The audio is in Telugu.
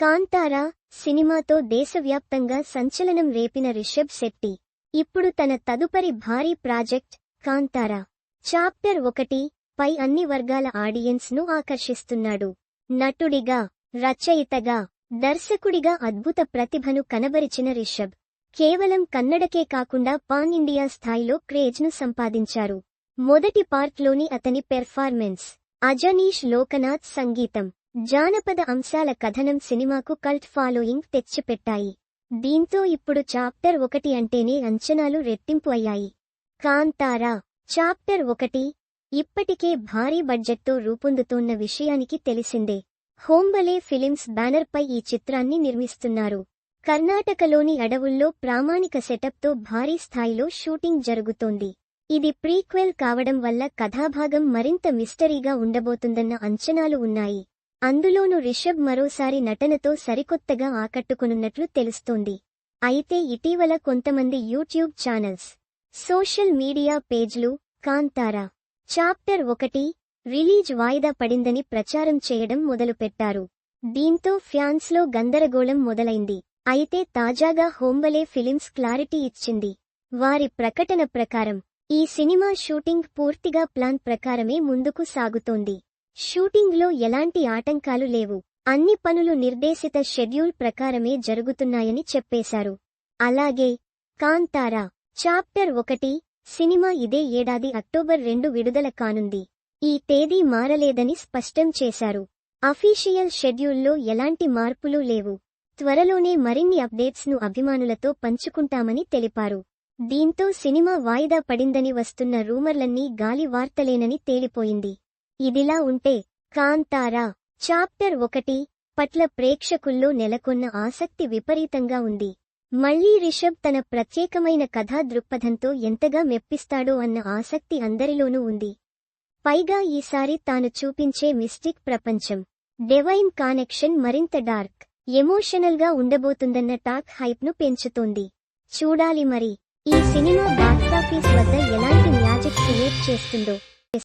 కాంతారా సినిమాతో దేశవ్యాప్తంగా సంచలనం రేపిన రిషబ్ శెట్టి ఇప్పుడు తన తదుపరి భారీ ప్రాజెక్ట్ కాంతారా. చాప్టర్ ఒకటి పై అన్ని వర్గాల ఆడియన్స్ను ఆకర్షిస్తున్నాడు. నటుడిగా రచయితగా దర్శకుడిగా అద్భుత ప్రతిభను కనబరిచిన రిషబ్ కేవలం కన్నడకే కాకుండా పాన్ ఇండియా స్థాయిలో క్రేజ్ను సంపాదించారు. మొదటి పార్ట్లోని అతని పెర్ఫార్మెన్స్ అజనీష్ లోకనాథ్ సంగీతం. జానపద అంశాల కథనం సినిమాకు కల్ట్ ఫాలోయింగ్ తెచ్చిపెట్టాయి. దీంతో ఇప్పుడు చాప్టర్ ఒకటి అంటేనే అంచనాలు రెట్టింపు అయ్యాయి. కాంతారా చాప్టర్ ఒకటి. ఇప్పటికే భారీ బడ్జెట్తో రూపొందుతోన్న విషయానికి తెలిసిందే. హోంబలే ఫిలిమ్స్ బ్యానర్పై ఈ చిత్రాన్ని నిర్మిస్తున్నారు. కర్ణాటకలోని అడవుల్లో ప్రామాణిక సెటప్తో భారీ స్థాయిలో షూటింగ్ జరుగుతోంది. ఇది ప్రీక్వెల్ కావడం వల్ల కథాభాగం మరింత మిస్టరీగా ఉండబోతుందన్న అంచనాలు ఉన్నాయి. అందులోనూ రిషబ్ మరోసారి నటనతో సరికొత్తగా ఆకట్టుకునున్నట్లు తెలుస్తోంది. అయితే ఇటీవల కొంతమంది యూట్యూబ్ ఛానల్స్ సోషల్ మీడియా పేజ్లు కాంతారా చాప్టర్ ఒకటి రిలీజ్ వాయిదా పడిందని ప్రచారం చేయడం మొదలుపెట్టారు. దీంతో ఫ్యాన్స్లో గందరగోళం మొదలైంది. అయితే తాజాగా హోంబలే ఫిలిమ్స్ క్లారిటీ ఇచ్చింది. వారి ప్రకటన ప్రకారం ఈ సినిమా షూటింగ్ పూర్తిగా ప్లాన్ ప్రకారమే ముందుకు సాగుతోంది. షూటింగ్లో ఎలాంటి ఆటంకాలు లేవు. అన్ని పనులు నిర్దేశిత షెడ్యూల్ ప్రకారమే జరుగుతున్నాయని చెప్పేశారు. అలాగే కాంతారా చాప్టర్ ఒకటి సినిమా ఇదే ఏడాది అక్టోబర్ రెండు విడుదల కానుంది. ఈ తేదీ మారలేదని స్పష్టం చేశారు. అఫీషియల్ షెడ్యూల్లో ఎలాంటి మార్పులు లేవు. త్వరలోనే మరిన్ని అప్డేట్స్ను అభిమానులతో పంచుకుంటామని తెలిపారు. దీంతో సినిమా వాయిదా పడిందని వస్తున్న రూమర్లన్నీ గాలి వార్తలేనని తేలిపోయింది. ఇదిలా ఉంటే కాంతారా. చాప్టర్ ఒకటి. పట్ల ప్రేక్షకుల్లో నెలకొన్న ఆసక్తి విపరీతంగా ఉంది. మళ్ళీ రిషబ్ తన ప్రత్యేకమైన కథా దృక్పథంతో ఎంతగా మెప్పిస్తాడో అన్న ఆసక్తి అందరిలోనూ ఉంది. పైగా ఈసారి తాను చూపించే మిస్టిక్ ప్రపంచం. డెవైన్ కానెక్షన్ మరింత డార్క్ ఎమోషనల్గా ఉండబోతుందన్న టాక్ హైప్ను పెంచుతోంది. చూడాలి మరి ఈ సినిమా బాక్సాఫీస్ వద్ద ఎలాంటి మ్యాజిక్ క్రియేట్ చేస్తుందో.